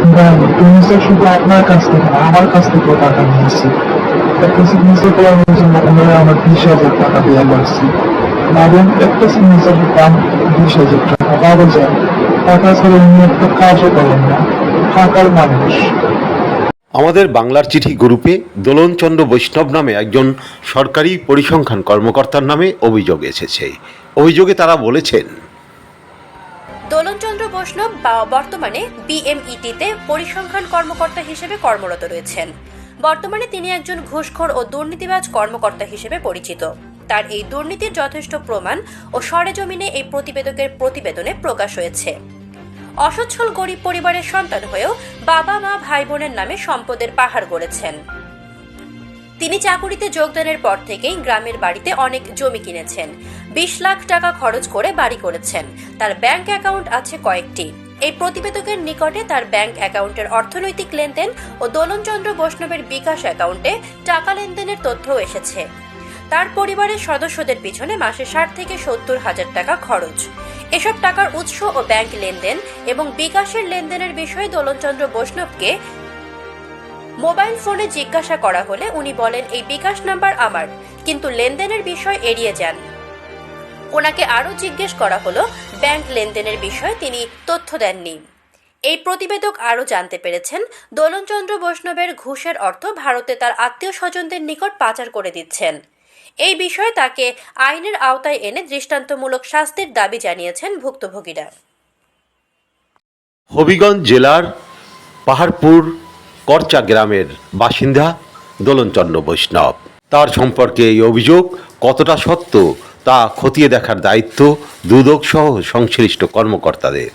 তুমি স্যার শুধু আপনার কাছ থেকে আমার কাছ থেকেও টাকা একটা সিগনেচার করানোর জন্য আমার বিশ হাজার টাকা দিয়ে একটা সিগনেচারের দাম বিশ হাজার টাকা যান টাকা ছাড়া উনি একটা কাজও করেন না, টাকার মানুষ। আমাদের বাংলার চিঠি গ্রুপে দোলনচন্দ্র বৈষ্ণব নামে একজন সরকারি পরিসংখ্যান কর্মকর্তার নামে অভিযোগ এসেছে। অভিযোগে তারা বলেছেন দোলনচন্দ্র বৈষ্ণব বা- বর্তমানে বিএমইটিতে পরিসংখ্যান কর্মকর্তা হিসেবে কর্মরত রয়েছেন। বর্তমানে তিনি একজন ঘুষখোর ও দুর্নীতিবাজ কর্মকর্তা হিসেবে পরিচিত। তার এই দুর্নীতির যথেষ্ট প্রমাণ ও সরেজমিনে এই প্রতিবেদকের প্রতিবেদনে প্রকাশ হয়েছে। অসচ্ছল গরিব পরিবারের সন্তান হয়েও বাবা মা ভাই বোনের নামে সম্পদের পাহাড় গড়েছেন। তিনি চাকুরিতে যোগদানের পর থেকেই গ্রামের বাড়িতে অনেক জমি কিনেছেন। বিশ লাখ টাকা খরচ করে বাড়ি করেছেন। তার ব্যাংক অ্যাকাউন্ট আছে কয়েকটি। এই প্রতিবেদকের নিকটে তার ব্যাংক অ্যাকাউন্টের অর্থনৈতিক লেনদেন ও দোলনচন্দ্র বৈষ্ণবের বিকাশ অ্যাকাউন্টে টাকা লেনদেনের তথ্যও এসেছে। তার পরিবারের সদস্যদের পিছনে মাসে ষাট থেকে সত্তর হাজার টাকা খরচ। এসব টাকার উৎস ও ব্যাংক লেনদেন এবং বিকাশের লেনদেনের বিষয়ে দোলনচন্দ্র বৈষ্ণবকে মোবাইল ফোনে জিজ্ঞাসা করা হলে উনি বলেন, এই বিকাশ নাম্বার আমার, কিন্তু লেনদেনের বিষয় এড়িয়ে যান। ওনাকে আরও জিজ্ঞেস করা হলো, ব্যাংক লেনদেনের বিষয়ে তিনি তথ্য দেননি। এই প্রতিবেদক আরও জানতে পেরেছেন, দোলনচন্দ্র বৈষ্ণবের ঘুষের অর্থ ভারতে তার আত্মীয় স্বজনদের নিকট পাচার করে দিচ্ছেন। এই বিষয়ে তাকে আইনের আওতায় এনে দৃষ্টান্তমূলক শাস্তির দাবি জানিয়েছেন ভুক্তভোগীরা। হবিগঞ্জ জেলার পাহাড়পুর করচা গ্রামের বাসিন্দা দোলনচন্দ্র বৈষ্ণব। তার সম্পর্কে এই অভিযোগ কতটা সত্য তা খতিয়ে দেখার দায়িত্ব দুদক সহ সংশ্লিষ্ট কর্মকর্তাদের।